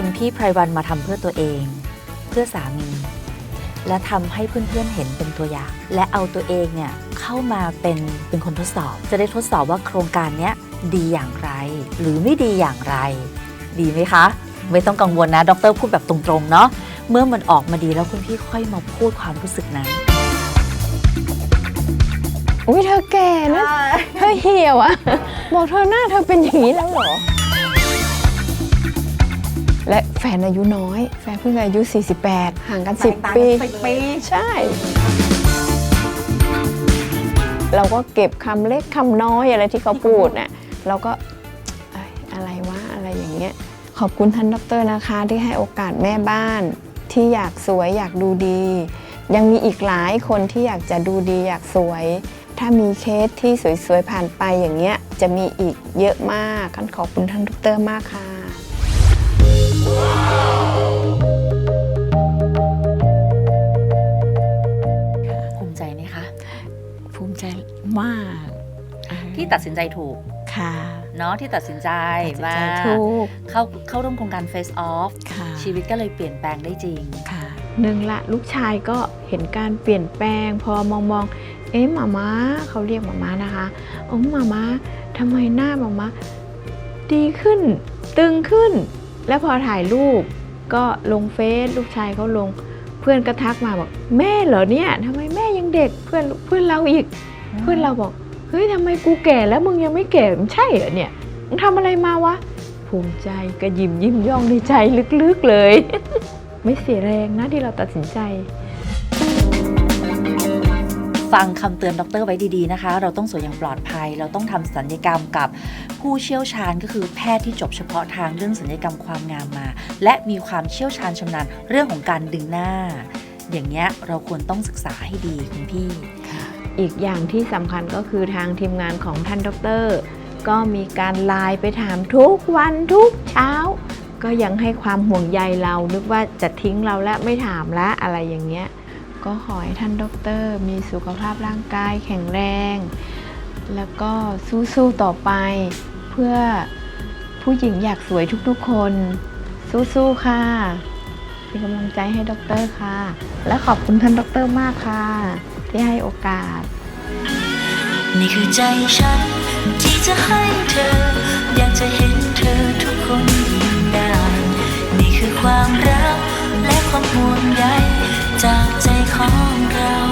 คุณพี่ไพรวันมาทำเพื่อตัวเอง เพื่อสามี และทำให้เพื่อนๆเห็นเป็นตัวอย่าง และเอาตัวเองเนี่ยเข้ามาเป็นเป็นคนทดสอบ จะได้ทดสอบว่าโครงการเนี้ยดีอย่างไร หรือไม่ดีอย่างไร ดีไหมคะ ไม่ต้องกังวลนะดรพูดแบบตรงๆเนาะเมื่อมันออกมาดีแล้วคุณพี่ค่อยมาพูดความรู้สึกนั้นอุ้ยเธอแก่นะเธอเหี่ยวอะบอกเธอหน้าเธอเป็นอย่างนี้แล้วเหรอ และแฟนอายุน้อย แฟนเพิ่งอายุ 48 ห่างกัน 10 ปีปี ใช่ เราก็เก็บคำเล็กคำน้อยอะไรที่เขาพูดน่ะเราก็เอ้ยอะไรวะอะไรอย่างเงี้ย ขอบคุณท่านดรนะคะที่ให้โอกาสแม่บ้าน ที่อยากสวยอยากดูดี ยังมีอีกหลายคนที่อยากจะดูดีอยากสวย ถ้ามีเคสที่สวยๆผ่านไปอย่างเงี้ยจะมีอีกเยอะมากกันขอบคุณท่านดรมากค่ะ มากอ่าที่ตัดสินใจถูกค่ะเนาะที่ตัดสินใจตัดสินว่าใจถูกเข้าเข้าร่วมโครงการ Face Off ค่ะชีวิตก็เลยเปลี่ยนแปลงได้จริงค่ะหนึ่งละลูกชายก็เห็นการเปลี่ยนแปลง พอมองมองๆเอ๊ะหมาม้าเขาเรียกหมาม้านะคะโอ้หมาม้าทำไมหน้าหมาม้าดีขึ้น ตึงขึ้น แล้วพอถ่ายรูปก็ลงเฟซลูกชายเขาลง เพื่อนก็ทักมาบอกแม่เหรอเนี่ยทำไมแม่ยังเด็กเพื่อนเพื่อนเราอีก เพื่อนเราบอกเฮ้ยทำไมกูแก่แล้วมึงยังไม่แก่มันใช่เหรอเนี่ยมึงทำอะไรมาวะภูมิใจก็ยิ้มยิ้มย่องในใจลึกๆเลย ไม่เสียแรงนะที่เราตัดสินใจ ฟังคำเตือนดรไว้ดีๆนะคะ เราต้องสวยอย่างปลอดภัย เราต้องทำสัญญกรรมกับผู้เชี่ยวชาญก็คือแพทย์ที่จบเฉพาะทางเรื่องสัญญกรรมความงามมา และมีความเชี่ยวชาญชำนาญเรื่องของการดึงหน้า อย่างเงี้ยเราควรต้องศึกษาให้ดีคุณพี่ อีกอย่างที่สำคัญก็คือทางทีมงานของท่านดร ก็มีการไลน์ไปถามทุกวันทุกเช้า ก็ยังให้ความห่วงใยเรานึกว่าจะทิ้งเราและไม่ถามละอะไรอย่างเงี้ยก็ขอให้ท่านดร มีสุขภาพร่างกายแข็งแรง แล้วก็สู้ๆต่อไป เพื่อผู้หญิงอยากสวยทุกๆคน สู้ๆค่ะเป็นกำลังใจให้ดรค่ะ และขอบคุณท่านดรมากค่ะ ที่ให้โอกาส นี่คือใจฉัน ที่จะให้เธอ อยากจะเห็นเธอทุกคนยิ้มได้ นี่คือความรักและความห่วงใยจากใจของเรา